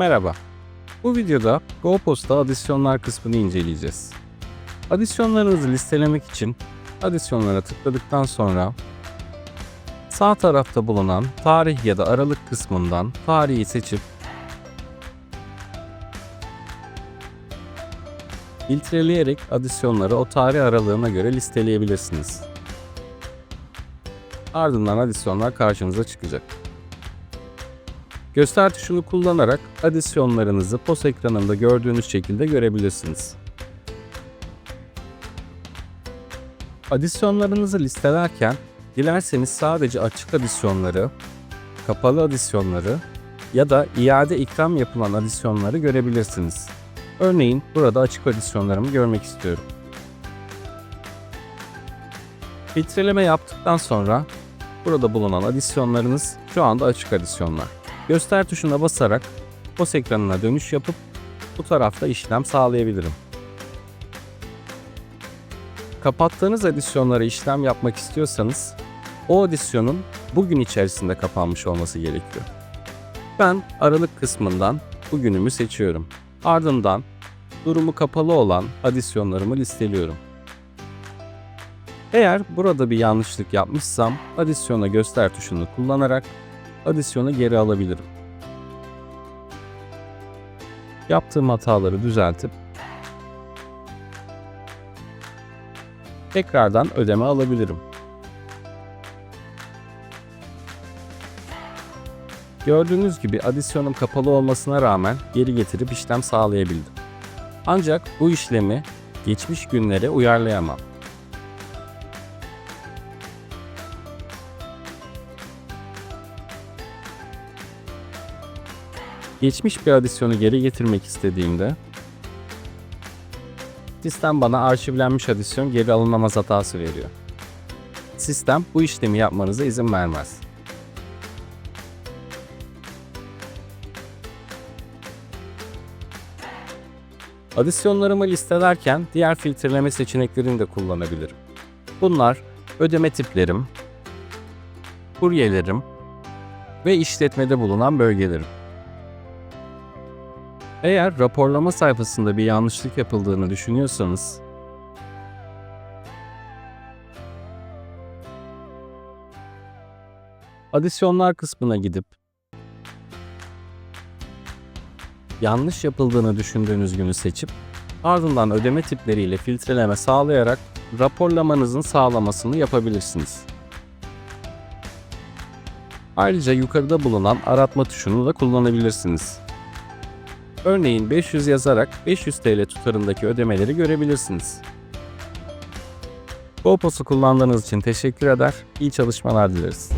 Merhaba. Bu videoda GoPost'ta adisyonlar kısmını inceleyeceğiz. Adisyonlarınızı listelemek için adisyonlara tıkladıktan sonra sağ tarafta bulunan tarih ya da aralık kısmından tarihi seçip filtreleyerek adisyonları o tarih aralığına göre listeleyebilirsiniz. Ardından adisyonlar karşınıza çıkacak. Göster tuşunu kullanarak adisyonlarınızı POS ekranında gördüğünüz şekilde görebilirsiniz. Adisyonlarınızı listelerken dilerseniz sadece açık adisyonları, kapalı adisyonları ya da iade ikram yapılan adisyonları görebilirsiniz. Örneğin burada açık adisyonlarımı görmek istiyorum. Filtreleme yaptıktan sonra burada bulunan adisyonlarınız şu anda açık adisyonlar. Göster tuşuna basarak POS ekranına dönüş yapıp bu tarafta işlem sağlayabilirim. Kapattığınız adisyonlara işlem yapmak istiyorsanız o adisyonun bugün içerisinde kapanmış olması gerekiyor. Ben Aralık kısmından bugünümü seçiyorum. Ardından durumu kapalı olan adisyonlarımı listeliyorum. Eğer burada bir yanlışlık yapmışsam adisyona göster tuşunu kullanarak adisyonu geri alabilirim. Yaptığım hataları düzeltip tekrardan ödeme alabilirim. Gördüğünüz gibi adisyonum kapalı olmasına rağmen geri getirip işlem sağlayabildim. Ancak bu işlemi geçmiş günlere uyarlayamam. Geçmiş bir adisyonu geri getirmek istediğimde sistem bana arşivlenmiş adisyon geri alınamaz hatası veriyor. Sistem bu işlemi yapmanıza izin vermez. Adisyonlarımı listelerken diğer filtreleme seçeneklerini de kullanabilirim. Bunlar ödeme tiplerim, kuryelerim ve işletmede bulunan bölgelerim. Eğer raporlama sayfasında bir yanlışlık yapıldığını düşünüyorsanız Adisyonlar kısmına gidip yanlış yapıldığını düşündüğünüz günü seçip ardından ödeme tipleriyle filtreleme sağlayarak raporlamanızın sağlamasını yapabilirsiniz. Ayrıca yukarıda bulunan aratma tuşunu da kullanabilirsiniz. Örneğin 500 yazarak 500 TL tutarındaki ödemeleri görebilirsiniz. GoPost'u kullandığınız için teşekkür eder, iyi çalışmalar dileriz.